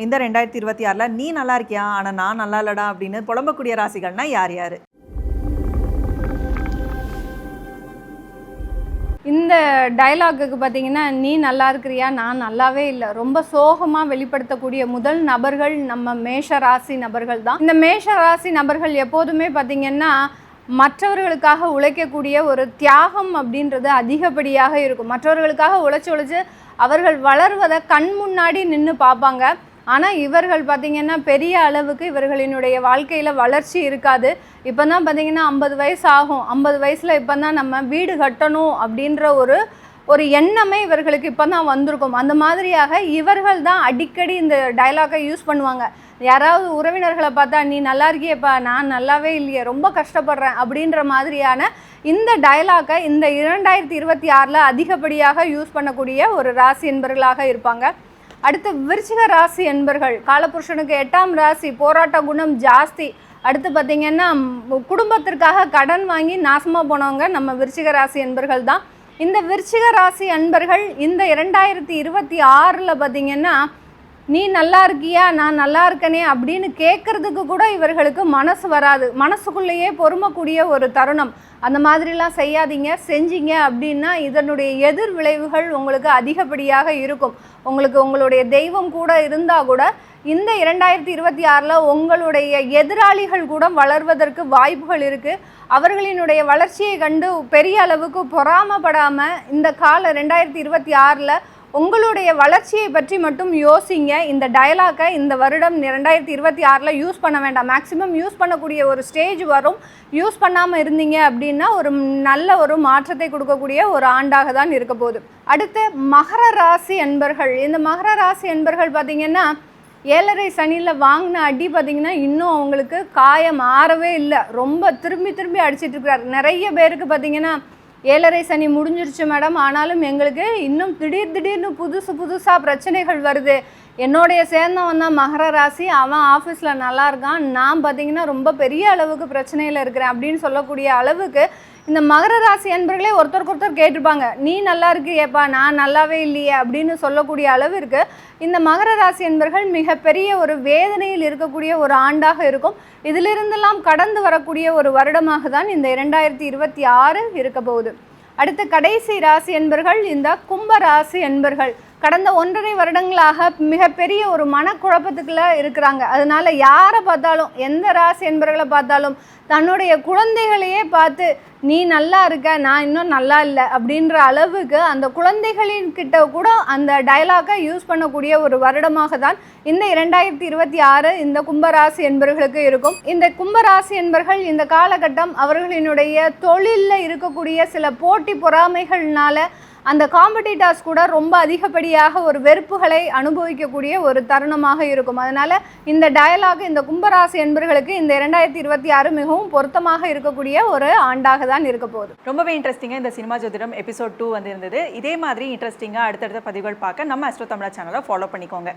இந்த ரெண்டாயிரத்தி இருபத்தி ஆறில் நீ நல்லா இருக்கியா? ஆனால் நான் நல்லா இல்லடா அப்படின்னு புலம்பக்கூடிய ராசிகள்னா யார் யார்? இந்த டயலாகுக்கு பார்த்தீங்கன்னா நீ நல்லா இருக்கிறியா? நான் நல்லாவே இல்லை. ரொம்ப சோகமாக வெளிப்படுத்தக்கூடிய முதல் நபர்கள் நம்ம மேஷ ராசி நபர்கள் தான். இந்த மேஷ ராசி நபர்கள் எப்போதுமே பார்த்தீங்கன்னா மற்றவர்களுக்காக உழைக்கக்கூடிய ஒரு தியாகம் அப்படின்றது அதிகப்படியாக இருக்கும். மற்றவர்களுக்காக உழைச்சி உழைச்சி அவர்கள் வளர்வதை கண் முன்னாடி நின்று பார்ப்பாங்க. ஆனால் இவர்கள் பார்த்திங்கன்னா பெரிய அளவுக்கு இவர்களினுடைய வாழ்க்கையில் வளர்ச்சி இருக்காது. இப்போ தான் பார்த்திங்கன்னா ஐம்பது வயசு ஆகும். ஐம்பது வயசில் இப்போ தான் நம்ம வீடு கட்டணும் அப்படின்ற ஒரு ஒரு எண்ணமே இவர்களுக்கு இப்போ தான் வந்திருக்கும். அந்த மாதிரியாக இவர்கள் தான் அடிக்கடி இந்த டயலாக்கை யூஸ் பண்ணுவாங்க. யாராவது உறவினர்களை பார்த்தா நீ நல்லா இருக்கியேப்பா நான் நல்லாவே இல்லையே ரொம்ப கஷ்டப்படுறேன் அப்படின்ற மாதிரியான இந்த டயலாக்கை இந்த இரண்டாயிரத்தி இருபத்தி ஆறில் அதிகப்படியாக யூஸ் பண்ணக்கூடிய ஒரு ராசி என்பர்களாக இருப்பாங்க. அடுத்து விருச்சிக ராசி என்பர்கள் காலபுருஷனுக்கு எட்டாம் ராசி போராட்ட குணம் ஜாஸ்தி. அடுத்து பார்த்திங்கன்னா குடும்பத்திற்காக கடன் வாங்கி நாசமாக போனவங்க நம்ம விருச்சிக ராசி என்பர்கள் தான். இந்த விருச்சிக ராசி அன்பர்கள் இந்த இரண்டாயிரத்தி இருபத்தி ஆறில் பார்த்திங்கன்னா நீ நல்லா இருக்கியா? நான் நல்லா இருக்கனே அப்படின்னு கேட்கறதுக்கு கூட இவர்களுக்கு மனசு வராது. மனசுக்குள்ளேயே பொறுமக்கூடிய ஒரு தருணம். அந்த மாதிரிலாம் செய்யாதீங்க. செஞ்சீங்க அப்படின்னா இதனுடைய எதிர் விளைவுகள் உங்களுக்கு அதிகப்படியாக இருக்கும். உங்களுக்கு உங்களுடைய தெய்வம் கூட இருந்தால் கூட இந்த இரண்டாயிரத்தி இருபத்தி ஆறில் உங்களுடைய எதிராளிகள் கூட வளர்வதற்கு வாய்ப்புகள் இருக்குது அவர்களினுடைய வளர்ச்சியை கண்டு பெரிய அளவுக்கு பொறாமப்படாமல் இந்த கால ரெண்டாயிரத்தி இருபத்தி ஆறில் உங்களுடைய வளர்ச்சியை பற்றி மட்டும் யோசிங்க. இந்த டயலாக்கை இந்த வருடம் ரெண்டாயிரத்தி இருபத்தி ஆறில் யூஸ் பண்ண வேண்டாம். மேக்ஸிமம் யூஸ் பண்ணக்கூடிய ஒரு ஸ்டேஜ் வரும். யூஸ் பண்ணாமல் இருந்தீங்க அப்படின்னா ஒரு நல்ல ஒரு மாற்றத்தை கொடுக்கக்கூடிய ஒரு ஆண்டாக தான் இருக்க போகுது. அடுத்து மகர ராசி என்பர்கள். இந்த மகர ராசி என்பர்கள் பார்த்திங்கன்னா ஏழரை சனியில் வாங்கின அடி பார்த்திங்கன்னா இன்னும் அவங்களுக்கு காயம் ஆறவே இல்லை. ரொம்ப திரும்பி திரும்பி அடிச்சிட்ருக்கிறார் நிறைய பேருக்கு பார்த்திங்கன்னா ஏழரை சனி முடிஞ்சிருச்சு மேடம். ஆனாலும் எங்களுக்கு இன்னும் திடீர் திடீர்னு புதுசு புதுசாக பிரச்சனைகள் வருது. என்னுடைய சேர்ந்தவன் தான் மகர ராசி. அவன் ஆஃபீஸில் நல்லா இருக்கான். நான் பார்த்தீங்கன்னா ரொம்ப பெரிய அளவுக்கு பிரச்சனையில் இருக்கிறேன் அப்படின்னு சொல்லக்கூடிய அளவுக்கு இந்த மகர ராசி அன்பர்களே ஒருத்தருக்கு ஒருத்தர் கேட்டிருப்பாங்க நீ நல்லா இருக்கியேப்பா நான் நல்லாவே இல்லையே அப்படின்னு சொல்லக்கூடிய அளவிற்கு இந்த மகர ராசி என்பர்கள் மிகப்பெரிய ஒரு வேதனையில் இருக்கக்கூடிய ஒரு ஆண்டாக இருக்கும். இதிலிருந்தெல்லாம் கடந்து வரக்கூடிய ஒரு வருடமாக தான் இந்த இரண்டாயிரத்தி இருபத்தி ஆறு இருக்க போகுது. அடுத்து கடைசி ராசி என்பர்கள் இந்த கும்ப ராசி என்பர்கள் கடந்த ஒன்றரை வருடங்களாக மிகப்பெரிய ஒரு மனக்குழப்பத்துக்குள்ள இருக்கிறாங்க. அதனால யாரை பார்த்தாலும் எந்த ராசி என்பர்களை பார்த்தாலும் தன்னுடைய குழந்தைகளையே பார்த்து நீ நல்லா இருக்க நான் இன்னும் நல்லா இல்லை அப்படின்ற அளவுக்கு அந்த குழந்தைகளின் கிட்ட கூட அந்த டயலாக்கை யூஸ் பண்ணக்கூடிய ஒரு வருடமாக தான் இந்த இரண்டாயிரத்தி இருபத்தி ஆறு இந்த கும்பராசி என்பர்களுக்கு இருக்கும். இந்த கும்பராசி என்பர்கள் இந்த காலகட்டம் அவர்களினுடைய தொழிலில் இருக்கக்கூடிய சில போட்டி பொறாமைகள்னால அந்த காம்படிட்டர்ஸ் கூட ரொம்ப அதிகப்படியாக ஒரு வெறுப்புகளை அனுபவிக்கக்கூடிய ஒரு தருணமாக இருக்கும். அதனால் இந்த டயலாக் இந்த கும்பராசி என்பர்களுக்கு இந்த இரண்டாயிரத்தி இருபத்தி ஆறு மிகவும் பொருத்தமாக இருக்கக்கூடிய ஒரு ஆண்டாக தான் இருக்க போகுது. ரொம்பவே இன்ட்ரெஸ்டிங்காக இந்த சினிமா ஜோதிடம் எபிசோட் டூ வந்து இருந்தது இதே மாதிரி இன்ட்ரெஸ்டிங்காக அடுத்தடுத்த பதிவுகள் பார்க்க நம்ம அஸ்ட்ரோ தமிழா சேனலை ஃபாலோ பண்ணிக்கோங்க.